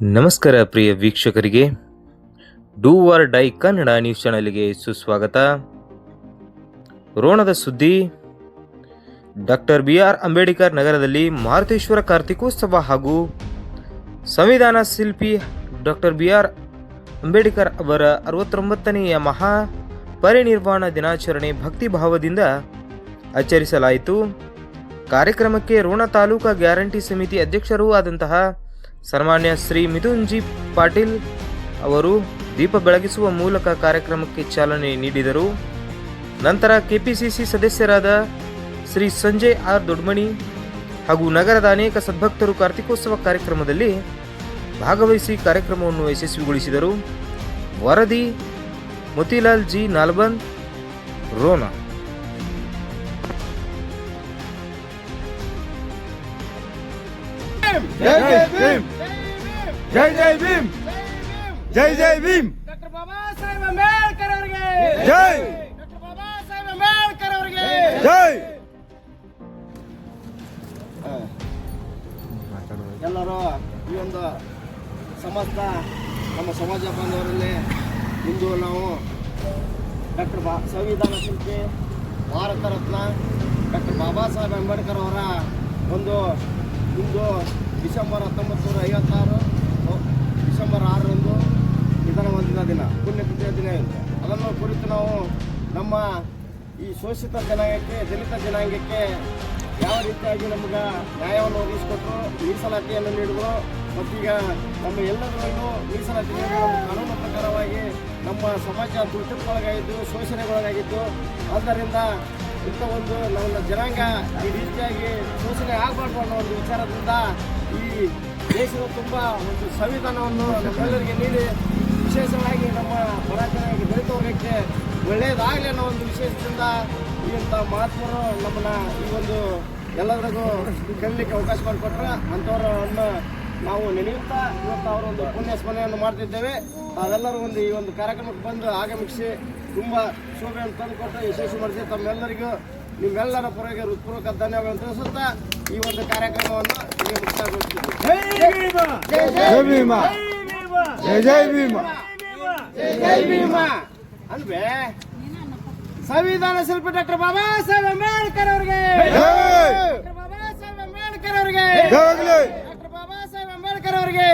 ನಮಸ್ಕಾರ ಪ್ರಿಯ ವೀಕ್ಷಕರಿಗೆ. Do or die Kannada news ಚಾನಲ್ಗೆ ಸುಸ್ವಾಗತ. ರೋಣದ ಸುದ್ದಿ, ಡಾಕ್ಟರ್ ಬಿ ಆರ್ ಅಂಬೇಡ್ಕರ್ ನಗರದಲ್ಲಿ ಮಾರುತೇಶ್ವರ ಕಾರ್ತಿಕೋತ್ಸವ ಹಾಗೂ ಸಂವಿಧಾನ ಶಿಲ್ಪಿ ಡಾಕ್ಟರ್ ಬಿ ಆರ್ ಅಂಬೇಡ್ಕರ್ ಅವರ ಅರವತ್ತೊಂಬತ್ತನೆಯ ಮಹಾ ಪರಿನಿರ್ವಾಣ ದಿನಾಚರಣೆ ಭಕ್ತಿಭಾವದಿಂದ ಆಚರಿಸಲಾಯಿತು. ಕಾರ್ಯಕ್ರಮಕ್ಕೆ ರೋಣ ತಾಲೂಕಾ ಗ್ಯಾರಂಟಿ ಸಮಿತಿ ಅಧ್ಯಕ್ಷರೂ ಆದಂತಹ ಸನ್ಮಾನ್ಯ ಶ್ರೀ ಮಿಥುನ್ ಜಿ ಪಾಟೀಲ್ ಅವರು ದೀಪ ಬೆಳಗಿಸುವ ಮೂಲಕ ಕಾರ್ಯಕ್ರಮಕ್ಕೆ ಚಾಲನೆ ನೀಡಿದರು ನಂತರ ಕೆಪಿಸಿಸಿ ಸದಸ್ಯರಾದ ಶ್ರೀ ಸಂಜಯ್ ಆರ್ ದೊಡ್ಮಣಿ ಹಾಗೂ ನಗರದ ಅನೇಕ ಸದ್ಭಕ್ತರು ಕಾರ್ತಿಕೋತ್ಸವ ಕಾರ್ಯಕ್ರಮದಲ್ಲಿ ಭಾಗವಹಿಸಿ ಕಾರ್ಯಕ್ರಮವನ್ನು ಯಶಸ್ವಿಗೊಳಿಸಿದರು ವರದಿ, Motilal G Nalban Rona Game! Game! Bhim ಜೈ ಜೈ ಭೀಮ್. ಜೈ ಜೈ ಭೀಮ್. ಡಾಕ್ಟರ್ ಬಾಬಾ ಸಾಹೇಬ್ ಅಂಬೇಡ್ಕರ್ ಅವರಿಗೆ. ಜೈ. ಡಾಕ್ಟರ್ ಬಾಬಾ ಸಾಹೇಬ್ ಅಂಬೇಡ್ಕರ್ ಅವರಿಗೆ. ಜೈ. ಎಲ್ಲರೂ ಈ ಒಂದು ಸಮಸ್ತ ನಮ್ಮ ಸಮಾಜ ಬಾಂಧವರಲ್ಲಿ ಇಂದು ನಾವು ಡಾಕ್ಟರ್ ಬಾ ಸಂವಿಧಾನ ಶಿಲ್ಪಿ ಭಾರತ ರತ್ನ ಡಾಕ್ಟರ್ ಬಾಬಾ ಸಾಹೇಬ್ ಅಂಬೇಡ್ಕರ್ ಅವರ ಒಂದು ಇಂದು ಡಿಸೆಂಬರ್ ಹತ್ತೊಂಬತ್ತು ನೂರ ಐವತ್ತಾರು ಡಿಸೆಂಬರ್ ಆರರಂದು ನಿಧನ ಹೊಂದಿದ ದಿನ, ಪುಣ್ಯತಿಥಿಯ ದಿನ ಇದೆ. ಅದನ್ನು ಕುರಿತು ನಾವು ನಮ್ಮ ಈ ಶೋಷಿತ ಜನಾಂಗಕ್ಕೆ, ದಲಿತ ಜನಾಂಗಕ್ಕೆ ಯಾವ ರೀತಿಯಾಗಿ ನಮ್ಗೆ ನ್ಯಾಯವನ್ನು ಒದಗಿಸಿಕೊಟ್ರು, ಮೀಸಲಾತಿಯನ್ನು ನೀಡಿದ್ರು, ಮತ್ತೀಗ ನಮ್ಮ ಎಲ್ಲರೂ ಮೀಸಲಾತಿ ಕಾನೂನು ಪ್ರಕಾರವಾಗಿ ನಮ್ಮ ಸಮಾಜ ದುಷ್ಟಕ್ಕೊಳಗಾಗಿದ್ದು ಶೋಷಣೆಗೊಳಗಾಗಿದ್ದು, ಆದ್ದರಿಂದ ಇಂಥ ಒಂದು ನಮ್ಮ ಜನಾಂಗ ಈ ರೀತಿಯಾಗಿ ಶೋಷಣೆ ಆಗಬಾರ್ದು ಅನ್ನೋ ಒಂದು ವಿಚಾರದಿಂದ ಈ ದೇಶದ ತುಂಬ ಒಂದು ಸಂವಿಧಾನವನ್ನು ನಮ್ಮೆಲ್ಲರಿಗೆ ನೀಡಿ ವಿಶೇಷವಾಗಿ ನಮ್ಮ ಜನಾಂಗ ದಲಿತ ವರ್ಗಕ್ಕೆ ಒಳ್ಳೆಯದಾಗಲಿ ಅನ್ನೋ ಒಂದು ವಿಶೇಷದಿಂದ ಇಂಥ ಮಹಾತ್ಮರು ನಮ್ಮನ್ನ ಈ ಒಂದು ಎಲ್ಲರಿಗೂ ಕಲಿಲಿಕ್ಕೆ ಅವಕಾಶ ಮಾಡಿಕೊಟ್ರೆ ಅಂಥವರನ್ನು ನಾವು ನೆನೆಯುತ್ತಾ ಇವತ್ತು ಅವರ ಒಂದು ಪುಣ್ಯ ಸ್ಮರಣೆಯನ್ನು ಮಾಡ್ತಿದ್ದೇವೆ. ಅವೆಲ್ಲರೂ ಒಂದು ಈ ಒಂದು ಕಾರ್ಯಕ್ರಮಕ್ಕೆ ಬಂದು ಆಗಮಿಸಿ ತುಂಬ ಶೋಭೆಯನ್ನು ತಂದುಕೊಟ್ಟು ಯಶಸ್ವಿ ಮಾಡಿಸಿ ತಮ್ಮೆಲ್ಲರಿಗೂ ನಿಮ್ಮೆಲ್ಲರ ಪರವಾಗಿ ಹೃತ್ಪೂರ್ವಕ ಧನ್ಯವಾದ ತಿಳಿಸುತ್ತಾ ಈ ಒಂದು ಕಾರ್ಯಕ್ರಮವನ್ನು ಇಲ್ಲಿ ಮುಕ್ತಾಯಗೊಳಿಸ್ತೀವಿ ಅಲ್ವೇ ಸಂವಿಧಾನ ಶಿಲ್ಪಿ ಡಾಕ್ಟರ್ ಬಾಬಾ ಸಾಹೇಬ್ ಅಂಬೇಡ್ಕರ್ ಅವರಿಗೆ. ಡಾಕ್ಟರ್ ಬಾಬಾ ಸಾಹೇಬ್ ಅಂಬೇಡ್ಕರ್ ಅವರಿಗೆ. ಡಾಕ್ಟರ್ ಬಾಬಾ ಸಾಹೇಬ್ ಅಂಬೇಡ್ಕರ್ ಅವರಿಗೆ.